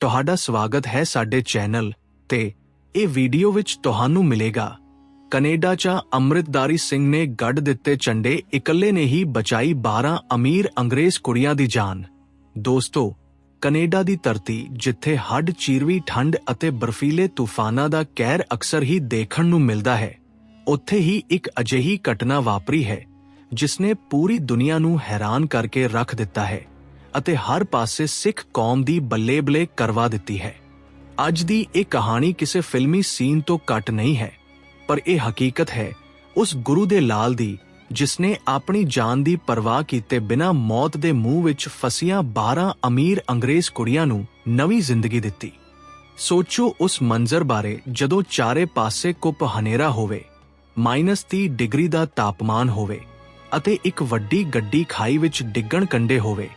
ਤੁਹਾਡਾ ਸਵਾਗਤ ਹੈ ਸਾਡੇ ਚੈਨਲ ਤੇ ਇਹ ਵੀਡੀਓ ਵਿੱਚ ਤੁਹਾਨੂੰ ਮਿਲੇਗਾ। ਕੈਨੇਡਾ 'ਚ ਅੰਮ੍ਰਿਤਦਾਰੀ ਸਿੰਘ ਨੇ ਗੱਡ ਦਿੱਤੇ ਝੰਡੇ ਇਕੱਲੇ ਨੇ ਹੀ ਬਚਾਈ 12 ਅਮੀਰ ਅੰਗਰੇਜ਼ ਕੁੜੀਆਂ ਦੀ ਜਾਨ। ਦੋਸਤੋ, ਕੈਨੇਡਾ ਦੀ ਧਰਤੀ ਜਿੱਥੇ ਹੱਡ ਚੀਰਵੀ ਠੰਡ ਅਤੇ ਬਰਫੀਲੇ ਤੂਫਾਨਾਂ ਦਾ ਕਹਿਰ ਅਕਸਰ ਹੀ ਦੇਖਣ ਨੂੰ ਮਿਲਦਾ ਹੈ, ਉੱਥੇ ਹੀ ਇੱਕ ਅਜਿਹੀ ਘਟਨਾ ਵਾਪਰੀ ਹੈ ਜਿਸ ਨੇ ਪੂਰੀ ਦੁਨੀਆ ਨੂੰ ਹੈਰਾਨ ਕਰਕੇ ਰੱਖ ਦਿੱਤਾ ਹੈ। ਅਤੇ ਹਰ ਪਾਸੇ ਸਿੱਖ ਕੌਮ ਦੀ ਬੱਲੇ-ਬੱਲੇ ਕਰਵਾ ਦਿੱਤੀ ਹੈ। ਅੱਜ ਦੀ ਇਹ ਕਹਾਣੀ ਕਿਸੇ ਫਿਲਮੀ ਸੀਨ ਤੋਂ ਘੱਟ ਨਹੀਂ ਹੈ, ਪਰ ਇਹ ਹਕੀਕਤ ਹੈ, ਉਸ ਗੁਰੂ ਦੇ ਲਾਲ ਦੀ, ਜਿਸਨੇ ਆਪਣੀ ਜਾਨ ਦੀ ਪਰਵਾਹ ਕੀਤੇ ਬਿਨਾਂ ਮੌਤ ਦੇ ਮੂੰਹ ਵਿੱਚ ਫਸੀਆਂ 12 ਅਮੀਰ ਅੰਗਰੇਜ਼ ਕੁੜੀਆਂ ਨੂੰ ਨਵੀਂ ਜ਼ਿੰਦਗੀ ਦਿੱਤੀ। ਸੋਚੋ ਉਸ ਮੰਜ਼ਰ ਬਾਰੇ ਜਦੋਂ ਚਾਰੇ ਪਾਸੇ ਕੁੱਪ ਹਨੇਰਾ ਹੋਵੇ -30 ਡਿਗਰੀ ਦਾ ਤਾਪਮਾਨ ਹੋਵੇ ਅਤੇ ਇੱਕ ਵੱਡੀ ਗੱਡੀ ਖਾਈ ਵਿੱਚ ਡਿੱਗਣ ਕੰਡੇ ਹੋਵੇ।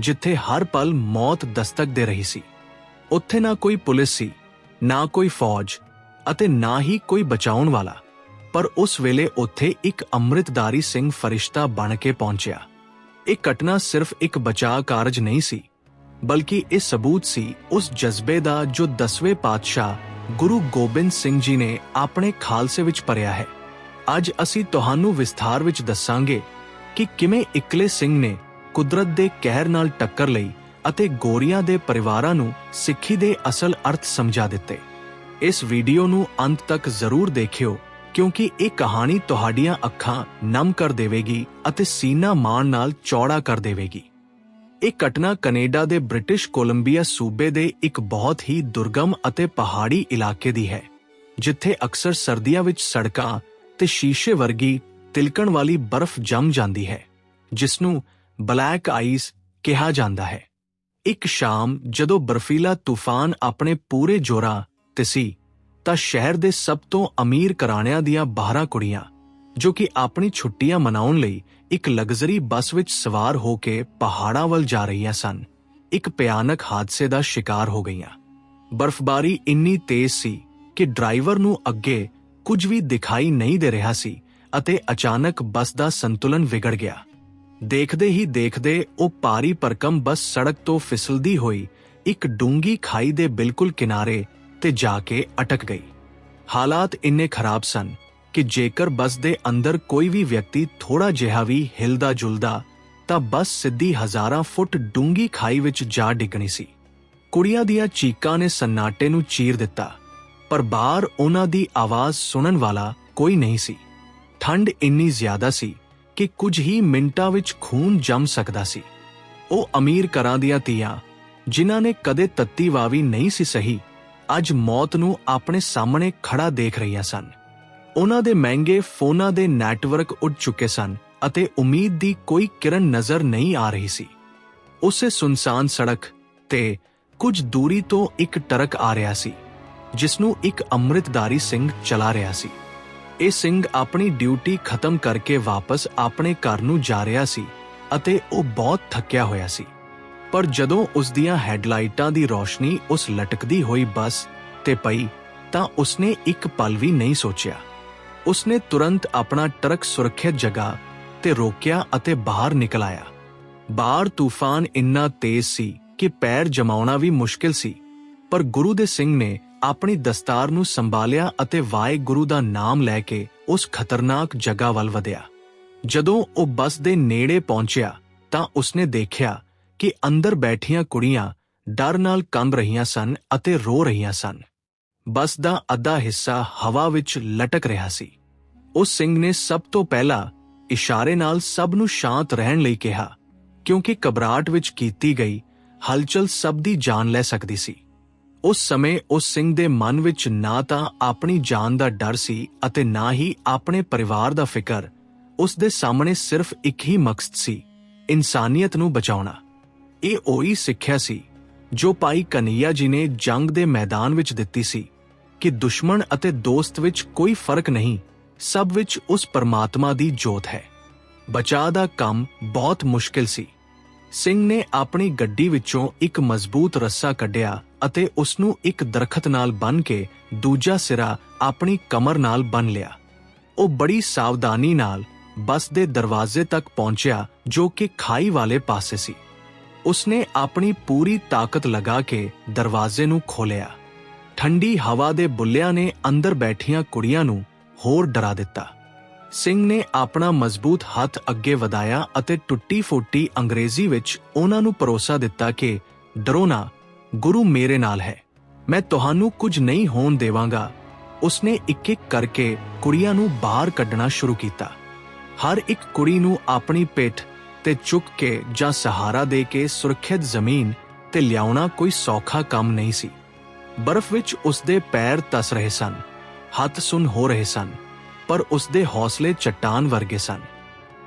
ਜਿੱਥੇ ਹਰ ਪਲ ਮੌਤ ਦਸਤਕ ਦੇ ਰਹੀ ਸੀ। ਉੱਥੇ ਨਾ ਕੋਈ ਪੁਲਿਸ ਸੀ, ਨਾ ਕੋਈ ਫੌਜ ਅਤੇ ਨਾ ਹੀ ਕੋਈ ਬਚਾਉਣ ਵਾਲਾ। ਪਰ ਉਸ ਵੇਲੇ ਉੱਥੇ ਇੱਕ ਅੰਮ੍ਰਿਤਧਾਰੀ ਸਿੰਘ ਫਰਿਸ਼ਤਾ ਬਣ ਕੇ ਪਹੁੰਚਿਆ। ਇਹ ਘਟਨਾ ਸਿਰਫ ਇੱਕ ਬਚਾਅ ਕਾਰਜ ਨਹੀਂ ਸੀ, ਬਲਕਿ ਇਹ ਸਬੂਤ ਸੀ ਉਸ ਜਜ਼ਬੇ ਦਾ ਜੋ ਦਸਵੇਂ ਪਾਤਸ਼ਾਹ ਗੁਰੂ ਗੋਬਿੰਦ ਸਿੰਘ ਜੀ ਨੇ ਆਪਣੇ ਖਾਲਸੇ ਵਿੱਚ ਭਰਿਆ ਹੈ। ਅੱਜ ਅਸੀਂ ਤੁਹਾਨੂੰ ਵਿਸਥਾਰ ਵਿੱਚ ਦੱਸਾਂਗੇ ਕਿ ਕਿਵੇਂ ਇਕਲੇ ਸਿੰਘ ਨੇ ਕੁਦਰਤ ਦੇ ਕਹਿਰ ਨਾਲ ਟੱਕਰ ਲਈ ਅਤੇ ਗੋਰੀਆਂ ਦੇ ਪਰਿਵਾਰਾਂ ਨੂੰ ਸਿੱਖੀ ਦੇ ਅਸਲ ਅਰਥ ਸਮਝਾ ਦਿੱਤੇ। ਇਸ ਵੀਡੀਓ ਨੂੰ ਅੰਤ ਤੱਕ ਜ਼ਰੂਰ ਦੇਖਿਓ, ਕਿਉਂਕਿ ਇਹ ਕਹਾਣੀ ਤੁਹਾਡੀਆਂ ਅੱਖਾਂ ਨਮ ਕਰ ਦੇਵੇਗੀ ਅਤੇ ਸੀਨਾ ਮਾਣ ਨਾਲ ਚੌੜਾ ਕਰ ਦੇਵੇਗੀ। ਇਹ ਘਟਨਾ ਕੈਨੇਡਾ ਦੇ ਬ੍ਰਿਟਿਸ਼ ਕੋਲੰਬੀਆ ਸੂਬੇ ਦੇ ਇੱਕ ਬਹੁਤ ਹੀ ਦੁਰਗਮ ਅਤੇ ਪਹਾੜੀ ਇਲਾਕੇ ਦੀ ਹੈ, ਜਿੱਥੇ ਅਕਸਰ ਸਰਦੀਆਂ ਵਿੱਚ ਸੜਕਾਂ ਤੇ ਸ਼ੀਸ਼ੇ ਵਰਗੀ ਤਿਲਕਣ ਵਾਲੀ ਬਰਫ਼ ਜੰਮ ਜਾਂਦੀ ਹੈ ਜਿਸ ਨੂੰ ਬਲੈਕ ਆਈਸ ਕਿਹਾ ਜਾਂਦਾ ਹੈ। ਇੱਕ ਸ਼ਾਮ ਜਦੋਂ ਬਰਫੀਲਾ ਤੂਫਾਨ ਆਪਣੇ ਪੂਰੇ ਜੋਰਾਂ ਤੇ ਸੀ, ਤਾਂ ਸ਼ਹਿਰ ਦੇ ਸਭ ਤੋਂ ਅਮੀਰ ਘਰਾਣਿਆਂ ਦੀਆਂ 12 ਕੁੜੀਆਂ, ਜੋ ਕਿ ਆਪਣੀ ਛੁੱਟੀਆਂ ਮਨਾਉਣ ਲਈ ਇੱਕ ਲਗਜ਼ਰੀ ਬੱਸ ਵਿੱਚ ਸਵਾਰ ਹੋ ਕੇ ਪਹਾੜਾਂ ਵੱਲ ਜਾ ਰਹੀਆਂ ਸਨ, ਇੱਕ ਭਿਆਨਕ ਹਾਦਸੇ ਦਾ ਸ਼ਿਕਾਰ ਹੋ ਗਈਆਂ। ਬਰਫ਼ਬਾਰੀ ਇੰਨੀ ਤੇਜ਼ ਸੀ ਕਿ ਡਰਾਈਵਰ ਨੂੰ ਅੱਗੇ ਕੁਝ ਵੀ ਦਿਖਾਈ ਨਹੀਂ ਦੇ ਰਿਹਾ ਸੀ ਅਤੇ ਅਚਾਨਕ ਬੱਸ ਦਾ ਸੰਤੁਲਨ ਵਿਗੜ ਗਿਆ। ਦੇਖਦੇ ਹੀ ਦੇਖਦੇ ਉਹ ਪਾਰੀ ਪਰਕਮ ਬੱਸ ਸੜਕ ਤੋਂ ਫਿਸਲਦੀ ਹੋਈ ਇੱਕ ਡੂੰਗੀ ਖਾਈ ਦੇ ਬਿਲਕੁਲ ਕਿਨਾਰੇ ਤੇ ਜਾ ਕੇ ਅਟਕ ਗਈ। ਹਾਲਾਤ ਇੰਨੇ ਖਰਾਬ ਸਨ ਕਿ ਜੇਕਰ ਬੱਸ ਦੇ ਅੰਦਰ ਕੋਈ ਵੀ ਵਿਅਕਤੀ ਥੋੜਾ ਜਿਹਾ ਵੀ ਹਿਲਦਾ ਜੁਲਦਾ ਤਾਂ ਬੱਸ ਸਿੱਧੀ ਹਜ਼ਾਰਾਂ ਫੁੱਟ ਡੂੰਗੀ ਖਾਈ ਵਿੱਚ ਜਾ ਡਿੱਗਣੀ ਸੀ। ਕੁੜੀਆਂ ਦੀਆਂ ਚੀਕਾਂ ਨੇ ਸੰਨਾਟੇ ਨੂੰ ਚੀਰ ਦਿੱਤਾ, ਪਰ ਬਾਹਰ ਉਹਨਾਂ ਦੀ ਆਵਾਜ਼ ਸੁਣਨ ਵਾਲਾ ਕੋਈ ਨਹੀਂ ਸੀ। ਠੰਡ ਇੰਨੀ ਜ਼ਿਆਦਾ ਸੀ ਕਿ ਕੁਝ ਹੀ ਮਿੰਟਾਂ ਵਿੱਚ ਖੂਨ ਜੰਮ ਸਕਦਾ ਸੀ। ਉਹ ਅਮੀਰ ਘਰਾਂ ਦੀਆਂ ਧੀਆਂ, ਜਿਨ੍ਹਾਂ ਨੇ ਕਦੇ ਤੱਤੀ ਵਾਵੀ ਨਹੀਂ ਸੀ ਸਹੀ, ਅੱਜ ਮੌਤ ਨੂੰ ਆਪਣੇ ਸਾਹਮਣੇ ਖੜਾ ਦੇਖ ਰਹੀਆਂ ਸਨ। ਉਹਨਾਂ ਦੇ ਮਹਿੰਗੇ ਫੋਨਾਂ ਦੇ ਨੈਟਵਰਕ ਉੱਡ ਚੁੱਕੇ ਸਨ ਅਤੇ ਉਮੀਦ ਦੀ ਕੋਈ ਕਿਰਨ ਨਜ਼ਰ ਨਹੀਂ ਆ ਰਹੀ ਸੀ। ਉਸੇ ਸੁਨਸਾਨ ਸੜਕ ਤੇ ਕੁਝ ਦੂਰੀ ਤੋਂ ਇੱਕ ਟਰੱਕ ਆ ਰਿਹਾ ਸੀ, ਜਿਸ ਨੂੰ ਇੱਕ ਅੰਮ੍ਰਿਤਧਾਰੀ ਸਿੰਘ ਚਲਾ ਰਿਹਾ ਸੀ। ਇਹ ਸਿੰਘ ਆਪਣੀ ਡਿਊਟੀ ਖਤਮ ਕਰਕੇ ਵਾਪਸ ਆਪਣੇ ਘਰ ਨੂੰ ਜਾ ਰਿਹਾ ਸੀ ਅਤੇ ਉਹ ਬਹੁਤ ਥੱਕਿਆ ਹੋਇਆ ਸੀ। ਪਰ ਜਦੋਂ ਉਸ ਦੀਆਂ ਹੈਡਲਾਈਟਾਂ ਦੀ ਰੋਸ਼ਨੀ ਉਸ ਲਟਕਦੀ ਹੋਈ ਬੱਸ ਤੇ ਪਈ ਤਾਂ ਉਸਨੇ ਇੱਕ ਪਲ ਵੀ ਨਹੀਂ ਸੋਚਿਆ। ਉਸਨੇ ਤੁਰੰਤ ਆਪਣਾ ਟਰੱਕ ਸੁਰੱਖਿਅਤ ਜਗ੍ਹਾ ਤੇ ਰੋਕਿਆ ਅਤੇ ਬਾਹਰ ਨਿਕਲ ਆਇਆ। ਬਾਹਰ ਤੂਫਾਨ ਇੰਨਾ ਤੇਜ਼ ਸੀ ਕਿ ਪੈਰ ਜਮਾਉਣਾ ਵੀ ਮੁਸ਼ਕਿਲ ਸੀ। ਪਰ ਗੁਰੂ ਦੇ ਸਿੰਘ ਨੇ ਆਪਣੀ ਦਸਤਾਰ ਨੂੰ ਸੰਭਾਲਿਆ ਅਤੇ ਵਾਹਿਗੁਰੂ ਦਾ ਨਾਮ ਲੈ ਕੇ ਉਸ ਖਤਰਨਾਕ ਜਗ੍ਹਾ ਵੱਲ ਵਧਿਆ। ਜਦੋਂ ਉਹ ਬੱਸ ਦੇ ਨੇੜੇ ਪਹੁੰਚਿਆ, ਤਾਂ ਉਸਨੇ ਦੇਖਿਆ ਕਿ ਅੰਦਰ ਬੈਠੀਆਂ ਕੁੜੀਆਂ ਡਰ ਨਾਲ ਕੰਬ ਰਹੀਆਂ ਸਨ ਅਤੇ ਰੋ ਰਹੀਆਂ ਸਨ। ਬੱਸ ਦਾ ਅੱਧਾ ਹਿੱਸਾ ਹਵਾ ਵਿੱਚ ਲਟਕ ਰਿਹਾ ਸੀ। ਉਸ ਸਿੰਘ ਨੇ ਸਭ ਤੋਂ ਪਹਿਲਾਂ ਇਸ਼ਾਰੇ ਨਾਲ ਸਭ ਨੂੰ ਸ਼ਾਂਤ ਰਹਿਣ ਲਈ ਕਿਹਾ, ਕਿਉਂਕਿ ਘਬਰਾਹਟ ਵਿੱਚ ਕੀਤੀ ਗਈ, ਹਲਚਲ ਸਭ ਦੀ ਜਾਨ ਲੈ ਸਕਦੀ ਸੀ। ਉਸ ਸਮੇਂ ਉਸ ਸਿੰਘ ਦੇ ਮਨ ਵਿੱਚ ਨਾ ਤਾਂ ਆਪਣੀ ਜਾਨ ਦਾ ਡਰ ਸੀ ਅਤੇ ਨਾ ਹੀ ਆਪਣੇ ਪਰਿਵਾਰ ਦਾ ਫਿਕਰ। ਉਸ ਦੇ ਸਾਹਮਣੇ ਸਿਰਫ ਇੱਕ ਹੀ ਮਕਸਦ ਸੀ, ਇਨਸਾਨੀਅਤ ਨੂੰ ਬਚਾਉਣਾ। ਇਹ ਉਹੀ ਸਿੱਖਿਆ ਸੀ, ਜੋ ਭਾਈ ਕਨਈਆ ਜੀ ਨੇ ਜੰਗ ਦੇ ਮੈਦਾਨ ਵਿੱਚ ਦਿੱਤੀ ਸੀ, ਕਿ ਦੁਸ਼ਮਣ ਅਤੇ ਦੋਸਤ ਵਿੱਚ ਕੋਈ ਫ਼ਰਕ ਨਹੀਂ, ਸਭ ਵਿੱਚ ਉਸ ਪਰਮਾਤਮਾ ਦੀ ਜੋਤ ਹੈ। ਬਚਾਅ ਦਾ ਕੰਮ ਬਹੁਤ ਮੁਸ਼ਕਿਲ ਸੀ। ਸਿੰਘ ਨੇ ਆਪਣੀ ਗੱਡੀ ਵਿੱਚੋਂ ਇੱਕ ਮਜ਼ਬੂਤ ਰੱਸਾ ਕੱਢਿਆ ਅਤੇ ਉਸ ਨੂੰ ਇੱਕ ਦਰਖਤ ਨਾਲ ਬੰਨ ਕੇ ਦੂਜਾ ਸਿਰਾ ਆਪਣੀ ਕਮਰ ਨਾਲ ਬੰਨ ਲਿਆ। ਉਹ ਬੜੀ ਸਾਵਧਾਨੀ ਨਾਲ ਬੱਸ ਦੇ ਦਰਵਾਜ਼ੇ ਤੱਕ ਪਹੁੰਚਿਆ, ਜੋ ਕਿ ਖਾਈ ਵਾਲੇ ਪਾਸੇ ਸੀ। ਉਸਨੇ ਆਪਣੀ ਪੂਰੀ ਤਾਕਤ ਲਗਾ ਕੇ ਦਰਵਾਜ਼ੇ ਨੂੰ ਖੋਲ੍ਹਿਆ। ਠੰਡੀ ਹਵਾ ਦੇ ਬੁੱਲਿਆਂ ਨੇ ਅੰਦਰ ਬੈਠੀਆਂ ਕੁੜੀਆਂ ਨੂੰ ਹੋਰ ਡਰਾ ਦਿੱਤਾ। ਸਿੰਘ ਨੇ ਆਪਣਾ ਮਜ਼ਬੂਤ ਹੱਥ ਅੱਗੇ ਵਧਾਇਆ ਅਤੇ ਟੁੱਟੀ-ਫੁੱਟੀ ਅੰਗਰੇਜ਼ੀ ਵਿੱਚ ਉਹਨਾਂ ਨੂੰ ਭਰੋਸਾ ਦਿੱਤਾ ਕਿ ਡਰੋ ਨਾ ਗੁਰੂ ਮੇਰੇ ਨਾਲ ਹੈ। ਮੈਂ ਤੁਹਾਨੂੰ ਕੁਝ ਨਹੀਂ ਹੋਣ ਦੇਵਾਂਗਾ। ਉਸਨੇ ਇੱਕ-ਇੱਕ ਕਰਕੇ ਕੁੜੀਆਂ ਨੂੰ ਬਾਹਰ ਕੱਢਣਾ ਸ਼ੁਰੂ ਕੀਤਾ। ਹਰ ਇੱਕ ਕੁੜੀ ਨੂੰ ਆਪਣੀ ਪਿੱਠ ਤੇ ਚੁੱਕ ਕੇ ਜਾਂ ਸਹਾਰਾ ਦੇ ਕੇ ਸੁਰੱਖਿਅਤ ਜ਼ਮੀਨ ਤੇ ਲਿਆਉਣਾ ਕੋਈ ਸੌਖਾ ਕੰਮ ਨਹੀਂ ਸੀ। ਬਰਫ਼ ਵਿੱਚ ਉਸਦੇ ਪੈਰ ਤਸ ਰਹੇ ਸਨ, ਹੱਥ ਸੁੰਨ ਹੋ ਰਹੇ ਸਨ, ਪਰ ਉਸਦੇ ਹੌਸਲੇ ਚਟਾਨ ਵਰਗੇ ਸਨ।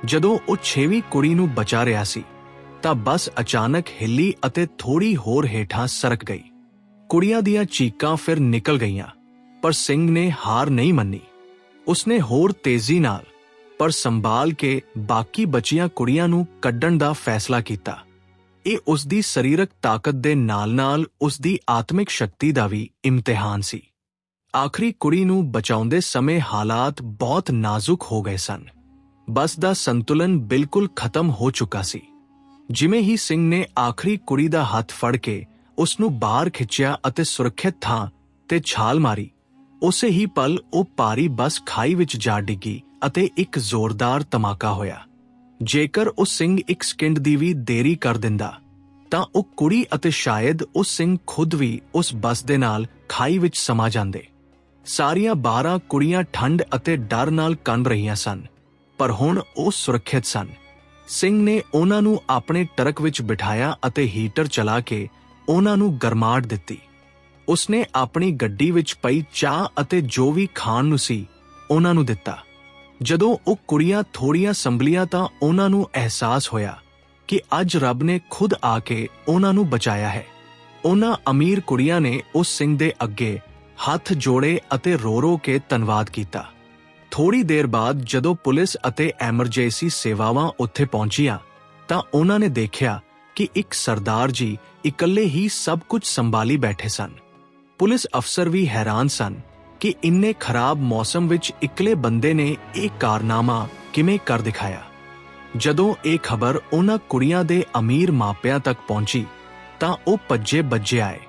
ਜਦੋਂ ਉਹ ਛੇਵੀਂ ਕੁੜੀ ਨੂੰ ਬਚਾ ਰਿਹਾ ਸੀ ਤਾਂ ਬੱਸ ਅਚਾਨਕ ਹਿੱਲੀ ਅਤੇ ਥੋੜੀ ਹੋਰ ਹੇਠਾਂ ਸਰਕ ਗਈ। ਕੁੜੀਆਂ ਦੀਆਂ ਚੀਕਾਂ ਫਿਰ ਨਿਕਲ ਗਈਆਂ, ਪਰ ਸਿੰਘ ਨੇ ਹਾਰ ਨਹੀਂ ਮੰਨੀ। ਉਸਨੇ ਹੋਰ ਤੇਜ਼ੀ ਨਾਲ, ਪਰ ਸੰਭਾਲ ਕੇ ਬਾਕੀ ਬਚੀਆਂ ਕੁੜੀਆਂ ਨੂੰ ਕੱਢਣ ਦਾ ਫੈਸਲਾ ਕੀਤਾ। ਇਹ ਉਸ ਦੀ ਸਰੀਰਕ ਤਾਕਤ ਦੇ ਨਾਲ-ਨਾਲ ਉਸ ਦੀ ਆਤਮਿਕ ਸ਼ਕਤੀ ਦਾ ਵੀ ਇਮਤਿਹਾਨ ਸੀ। ਆਖਰੀ ਕੁੜੀ ਨੂੰ ਬਚਾਉਂਦੇ ਸਮੇਂ ਹਾਲਾਤ ਬਹੁਤ ਨਾਜ਼ੁਕ ਹੋ ਗਏ ਸਨ। ਬੱਸ ਦਾ ਸੰਤੁਲਨ ਬਿਲਕੁਲ ਖਤਮ ਹੋ ਚੁੱਕਾ ਸੀ। ਜਿਵੇਂ ਹੀ ਸਿੰਘ ਨੇ ਆਖਰੀ ਕੁੜੀ ਦਾ ਹੱਥ ਫੜ ਕੇ ਉਸ ਨੂੰ ਬਾਹਰ ਖਿੱਚਿਆ ਅਤੇ ਸੁਰੱਖਿਅਤ ਥਾਂ ਤੇ ਛਾਲ ਮਾਰੀ, ਉਸੇ ਹੀ ਪਲ ਉਹ ਭਾਰੀ ਬੱਸ ਖਾਈ ਵਿੱਚ ਜਾ ਡਿੱਗੀ ਅਤੇ ਇੱਕ ਜ਼ੋਰਦਾਰ ਧਮਾਕਾ ਹੋਇਆ। ਜੇਕਰ ਉਹ ਸਿੰਘ ਇੱਕ ਸਕਿੰਡ ਦੀ ਵੀ ਦੇਰੀ ਕਰ ਦਿੰਦਾ, ਤਾਂ ਉਹ ਕੁੜੀ ਅਤੇ ਸ਼ਾਇਦ ਉਹ ਸਿੰਘ ਖੁਦ ਵੀ ਉਸ ਬੱਸ ਦੇ ਨਾਲ ਖਾਈ ਵਿੱਚ ਸਮਾ ਜਾਂਦੇ। ਸਾਰੀਆਂ 12 ਕੁੜੀਆਂ ਠੰਡ ਅਤੇ ਡਰ ਨਾਲ ਕੰਬ ਰਹੀਆਂ ਸਨ, ਪਰ ਹੁਣ ਉਹ ਸੁਰੱਖਿਅਤ ਸਨ। ਸਿੰਘ ਨੇ ਉਹਨਾਂ ਨੂੰ ਆਪਣੇ ਟਰੱਕ ਵਿੱਚ ਬਿਠਾਇਆ ਅਤੇ ਹੀਟਰ ਚਲਾ ਕੇ ਉਹਨਾਂ ਨੂੰ ਗਰਮਾਟ ਦਿੱਤੀ। ਉਸਨੇ ਆਪਣੀ ਗੱਡੀ ਵਿੱਚ ਪਈ ਚਾਹ ਅਤੇ ਜੋ ਵੀ ਖਾਣ ਨੂੰ ਸੀ ਉਹਨਾਂ ਨੂੰ ਦਿੱਤਾ। ਜਦੋਂ ਉਹ ਕੁੜੀਆਂ ਥੋੜੀਆਂ ਸੰਭਲੀਆਂ ਤਾਂ ਉਹਨਾਂ ਨੂੰ ਅਹਿਸਾਸ ਹੋਇਆ ਕਿ ਅੱਜ ਰੱਬ ਨੇ ਖੁਦ ਆ ਕੇ ਉਹਨਾਂ ਨੂੰ ਬਚਾਇਆ ਹੈ। ਉਹਨਾਂ ਅਮੀਰ ਕੁੜੀਆਂ ਨੇ ਉਸ ਸਿੰਘ ਦੇ ਅੱਗੇ ਹੱਥ ਜੋੜੇ ਅਤੇ ਰੋ-ਰੋ ਕੇ ਧੰਨਵਾਦ ਕੀਤਾ। ਥੋੜੀ ਦੇਰ ਬਾਅਦ ਜਦੋਂ ਪੁਲਿਸ ਅਤੇ ਐਮਰਜੈਂਸੀ ਸੇਵਾਵਾਂ ਉੱਥੇ ਪਹੁੰਚੀਆਂ, ਤਾਂ ਉਹਨਾਂ ਨੇ ਦੇਖਿਆ ਕਿ ਇੱਕ ਸਰਦਾਰ ਜੀ ਇਕੱਲੇ ਹੀ ਸਭ ਕੁਝ ਸੰਭਾਲੀ ਬੈਠੇ ਸਨ। ਪੁਲਿਸ ਅਫਸਰ ਵੀ ਹੈਰਾਨ ਸਨ ਕਿ ਇੰਨੇ ਖਰਾਬ ਮੌਸਮ ਵਿੱਚ ਇਕਲੇ ਬੰਦੇ ਨੇ ਇਹ ਕਾਰਨਾਮਾ ਕਿਵੇਂ ਕਰ ਦਿਖਾਇਆ। ਜਦੋਂ ਇਹ ਖਬਰ ਉਹਨਾਂ ਕੁੜੀਆਂ ਦੇ ਅਮੀਰ ਮਾਪਿਆਂ ਤੱਕ ਪਹੁੰਚੀ, ਤਾਂ ਉਹ ਭੱਜੇ ਬੱਜੇ ਆਏ।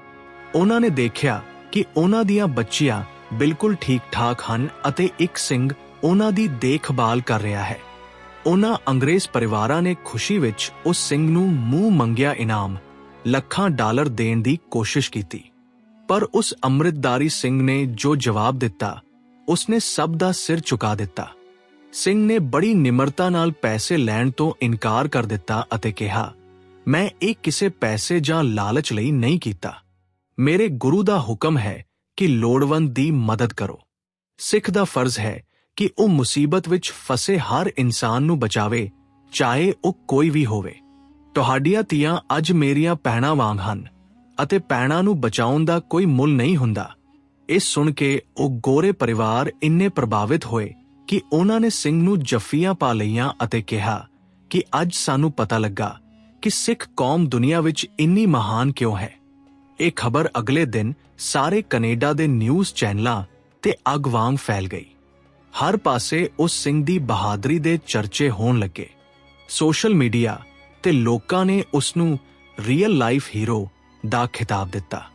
ਉਹਨਾਂ ਨੇ ਦੇਖਿਆ ਕਿ ਉਹਨਾਂ ਦੀਆਂ ਬੱਚੀਆਂ ਬਿਲਕੁਲ ਠੀਕ-ਠਾਕ ਹਨ ਅਤੇ ਇੱਕ ਸਿੰਘ ਉਹਨਾਂ ਦੀ ਦੇਖਭਾਲ ਕਰ ਰਿਹਾ ਹੈ। ਉਹਨਾਂ ਅੰਗਰੇਜ਼ ਪਰਿਵਾਰਾਂ ਨੇ ਖੁਸ਼ੀ ਵਿੱਚ ਉਸ ਸਿੰਘ ਨੂੰ ਮੂੰਹ ਮੰਗਿਆ ਇਨਾਮ, ਲੱਖਾਂ ਡਾਲਰ ਦੇਣ ਦੀ ਕੋਸ਼ਿਸ਼ ਕੀਤੀ। ਪਰ ਉਸ ਅੰਮ੍ਰਿਤਦਾਰੀ ਸਿੰਘ ਨੇ ਜੋ ਜਵਾਬ ਦਿੱਤਾ, ਉਸਨੇ ਸਭ ਦਾ ਸਿਰ ਝੁਕਾ ਦਿੱਤਾ। ਸਿੰਘ ਨੇ ਬੜੀ ਨਿਮਰਤਾ ਨਾਲ ਪੈਸੇ ਲੈਣ ਤੋਂ ਇਨਕਾਰ ਕਰ ਦਿੱਤਾ ਅਤੇ ਕਿਹਾ, ਮੈਂ ਇਹ ਕਿਸੇ ਪੈਸੇ ਜਾਂ ਲਾਲਚ ਲਈ ਨਹੀਂ ਕੀਤਾ। ਮੇਰੇ ਗੁਰੂ ਦਾ ਹੁਕਮ ਹੈ ਕਿ ਲੋੜਵੰਦ ਦੀ ਮਦਦ ਕਰੋ। ਸਿੱਖ ਦਾ ਫਰਜ਼ ਹੈ ਕਿ ਉਹ ਮੁਸੀਬਤ ਵਿੱਚ ਫਸੇ ਹਰ ਇਨਸਾਨ ਨੂੰ ਬਚਾਵੇ, ਚਾਹੇ ਉਹ ਕੋਈ ਵੀ ਹੋਵੇ। ਤੁਹਾਡੀਆਂ ਧੀਆਂ ਅੱਜ ਮੇਰੀਆਂ ਭੈਣਾਂ ਵਾਂਗ ਹਨ ਅਤੇ ਭੈਣਾਂ ਨੂੰ ਬਚਾਉਣ ਦਾ ਕੋਈ ਮੁੱਲ ਨਹੀਂ ਹੁੰਦਾ। ਇਹ ਸੁਣ ਕੇ ਉਹ ਗੋਰੇ ਪਰਿਵਾਰ ਇੰਨੇ ਪ੍ਰਭਾਵਿਤ ਹੋਏ ਕਿ ਉਹਨਾਂ ਨੇ ਸਿੰਘ ਨੂੰ ਜੱਫੀਆਂ ਪਾ ਲਈਆਂ ਅਤੇ ਕਿਹਾ ਕਿ ਅੱਜ ਸਾਨੂੰ ਪਤਾ ਲੱਗਾ ਕਿ ਸਿੱਖ ਕੌਮ ਦੁਨੀਆ ਵਿੱਚ ਇੰਨੀ ਮਹਾਨ ਕਿਉਂ ਹੈ। ਇਹ ਖਬਰ ਅਗਲੇ ਦਿਨ ਸਾਰੇ ਕੈਨੇਡਾ ਦੇ ਨਿਊਜ਼ ਚੈਨਲਾਂ ਤੇ ਅੱਗ ਵਾਂਗ ਫੈਲ ਗਈ। ਹਰ ਪਾਸੇ ਉਸ ਸਿੰਘ ਦੀ ਬਹਾਦਰੀ ਦੇ ਚਰਚੇ ਹੋਣ ਲੱਗੇ। ਸੋਸ਼ਲ ਮੀਡੀਆ ਤੇ ਲੋਕਾਂ ਨੇ ਉਸ ਨੂੰ ਰੀਅਲ ਲਾਈਫ ਹੀਰੋ ਦਾ ਖਿਤਾਬ ਦਿੱਤਾ।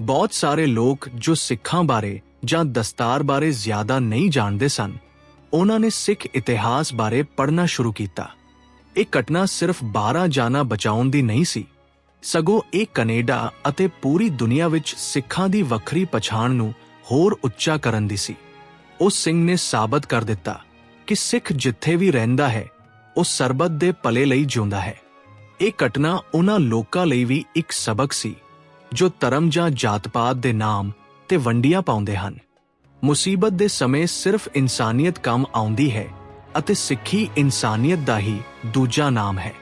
ਬਹੁਤ ਸਾਰੇ ਲੋਕ ਜੋ ਸਿੱਖਾਂ ਬਾਰੇ ਜਾਂ ਦਸਤਾਰ ਬਾਰੇ ਜ਼ਿਆਦਾ ਨਹੀਂ ਜਾਣਦੇ ਸਨ, ਉਹਨਾਂ ਨੇ ਸਿੱਖ ਇਤਿਹਾਸ ਬਾਰੇ ਪੜ੍ਹਨਾ ਸ਼ੁਰੂ ਕੀਤਾ। ਇਹ ਘਟਨਾ ਸਿਰਫ 12 ਜਾਨਾਂ ਬਚਾਉਣ ਦੀ ਨਹੀਂ ਸੀ ਸਗੋਂ ਇਹ ਕੈਨੇਡਾ ਅਤੇ ਪੂਰੀ ਦੁਨੀਆ ਵਿੱਚ ਸਿੱਖਾਂ ਦੀ ਵੱਖਰੀ ਪਛਾਣ ਨੂੰ ਹੋਰ ਉੱਚਾ ਕਰਨ ਦੀ ਸੀ। ਉਸ ਸਿੰਘ ਨੇ ਸਾਬਤ ਕਰ ਦਿੱਤਾ ਕਿ ਸਿੱਖ ਜਿੱਥੇ ਵੀ ਰਹਿੰਦਾ ਹੈ, ਉਹ ਸਰਬੱਤ ਦੇ ਭਲੇ ਲਈ ਜਿਉਂਦਾ ਹੈ। ਇਹ ਘਟਨਾ ਉਹਨਾਂ ਲੋਕਾਂ ਲਈ ਵੀ ਇੱਕ ਸਬਕ ਸੀ, ਜੋ ਧਰਮ ਜਾਂ ਜਾਤ-ਪਾਤ ਦੇ ਨਾਮ ਤੇ ਵੰਡੀਆਂ ਪਾਉਂਦੇ ਹਨ। ਮੁਸੀਬਤ ਦੇ ਸਮੇਂ ਸਿਰਫ ਇਨਸਾਨੀਅਤ ਕੰਮ ਆਉਂਦੀ ਹੈ ਅਤੇ ਸਿੱਖੀ ਇਨਸਾਨੀਅਤ ਦਾ ਹੀ ਦੂਜਾ ਨਾਮ ਹੈ।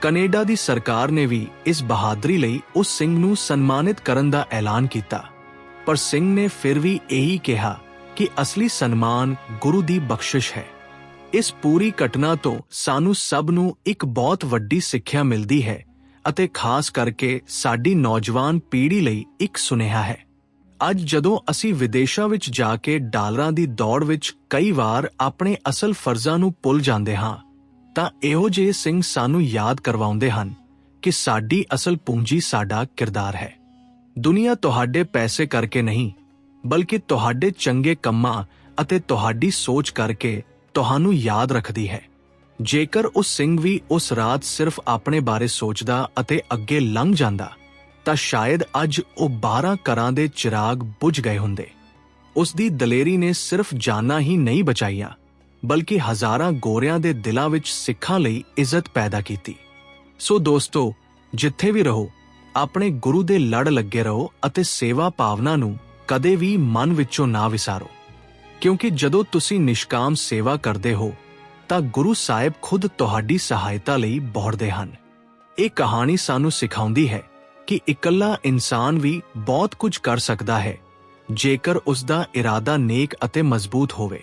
ਕੈਨੇਡਾ ਦੀ ਸਰਕਾਰ ਨੇ ਵੀ ਇਸ ਬਹਾਦਰੀ ਲਈ ਉਸ ਸਿੰਘ ਨੂੰ ਸਨਮਾਨਿਤ ਕਰਨ ਦਾ ਐਲਾਨ ਕੀਤਾ। ਪਰ ਸਿੰਘ ਨੇ ਫਿਰ ਵੀ ਇਹੀ ਕਿਹਾ ਕਿ ਅਸਲੀ ਸਨਮਾਨ ਗੁਰੂ ਦੀ ਬਖਸ਼ਿਸ਼ ਹੈ। ਇਸ ਪੂਰੀ ਘਟਨਾ ਤੋਂ ਸਾਨੂੰ ਸਭ ਨੂੰ ਇੱਕ ਬਹੁਤ ਵੱਡੀ ਸਿੱਖਿਆ ਮਿਲਦੀ ਹੈ ਅਤੇ ਖਾਸ ਕਰਕੇ ਸਾਡੀ ਨੌਜਵਾਨ ਪੀੜ੍ਹੀ ਲਈ ਇੱਕ ਸੁਨੇਹਾ ਹੈ। ਅੱਜ ਜਦੋਂ ਅਸੀਂ ਵਿਦੇਸ਼ਾਂ ਵਿੱਚ ਜਾ ਕੇ ਡਾਲਰਾਂ ਦੀ ਦੌੜ ਵਿੱਚ ਕਈ ਵਾਰ ਆਪਣੇ ਅਸਲ ਫਰਜ਼ਾਂ ਨੂੰ ਭੁੱਲ ਜਾਂਦੇ ਹਾਂ ਤਾਂ ਇਹੋ ਜਿਹੇ ਸਿੰਘ ਸਾਨੂੰ ਯਾਦ ਕਰਵਾਉਂਦੇ ਹਨ ਕਿ ਸਾਡੀ ਅਸਲ ਪੂੰਜੀ ਸਾਡਾ ਕਿਰਦਾਰ ਹੈ। ਦੁਨੀਆ ਤੁਹਾਡੇ ਪੈਸੇ ਕਰਕੇ ਨਹੀਂ, ਬਲਕਿ ਤੁਹਾਡੇ ਚੰਗੇ ਕੰਮਾਂ ਅਤੇ ਤੁਹਾਡੀ ਸੋਚ ਕਰਕੇ ਤੁਹਾਨੂੰ ਯਾਦ ਰੱਖਦੀ ਹੈ। ਜੇਕਰ ਉਹ ਸਿੰਘ ਵੀ ਉਸ ਰਾਤ ਸਿਰਫ ਆਪਣੇ ਬਾਰੇ ਸੋਚਦਾ ਅਤੇ ਅੱਗੇ ਲੰਘ ਜਾਂਦਾ, ਤਾਂ ਸ਼ਾਇਦ ਅੱਜ ਉਹ 12 ਘਰਾਂ ਦੇ ਚਿਰਾਗ ਬੁਝ ਗਏ ਹੁੰਦੇ। ਉਸ ਦੀ ਦਲੇਰੀ ਨੇ ਸਿਰਫ ਜਾਨਾਂ ਹੀ ਨਹੀਂ ਬਚਾਈਆਂ। ਬਲਕਿ ਹਜ਼ਾਰਾਂ ਗੋਰਿਆਂ ਦੇ ਦਿਲਾਂ ਵਿੱਚ ਸਿੱਖਾਂ ਲਈ ਇੱਜ਼ਤ ਪੈਦਾ ਕੀਤੀ। ਸੋ ਦੋਸਤੋ, ਜਿੱਥੇ ਵੀ ਰਹੋ, ਆਪਣੇ ਗੁਰੂ ਦੇ ਲੜ ਲੱਗੇ ਰਹੋ ਅਤੇ ਸੇਵਾ ਭਾਵਨਾ ਨੂੰ ਕਦੇ ਵੀ ਮਨ ਵਿੱਚੋਂ ਨਾ ਵਿਸਾਰੋ। ਕਿਉਂਕਿ ਜਦੋਂ ਤੁਸੀਂ ਨਿਸ਼ਕਾਮ ਸੇਵਾ ਕਰਦੇ ਹੋ, ਤਾਂ ਗੁਰੂ ਸਾਹਿਬ ਖੁਦ ਤੁਹਾਡੀ ਸਹਾਇਤਾ ਲਈ ਬੋੜਦੇ ਹਨ। ਇਹ ਕਹਾਣੀ ਸਾਨੂੰ ਸਿਖਾਉਂਦੀ ਹੈ ਕਿ ਇਕੱਲਾ ਇਨਸਾਨ ਵੀ ਬਹੁਤ ਕੁਝ ਕਰ ਸਕਦਾ ਹੈ, ਜੇਕਰ ਉਸ ਦਾ ਇਰਾਦਾ ਨੇਕ ਅਤੇ ਮਜ਼ਬੂਤ ਹੋਵੇ।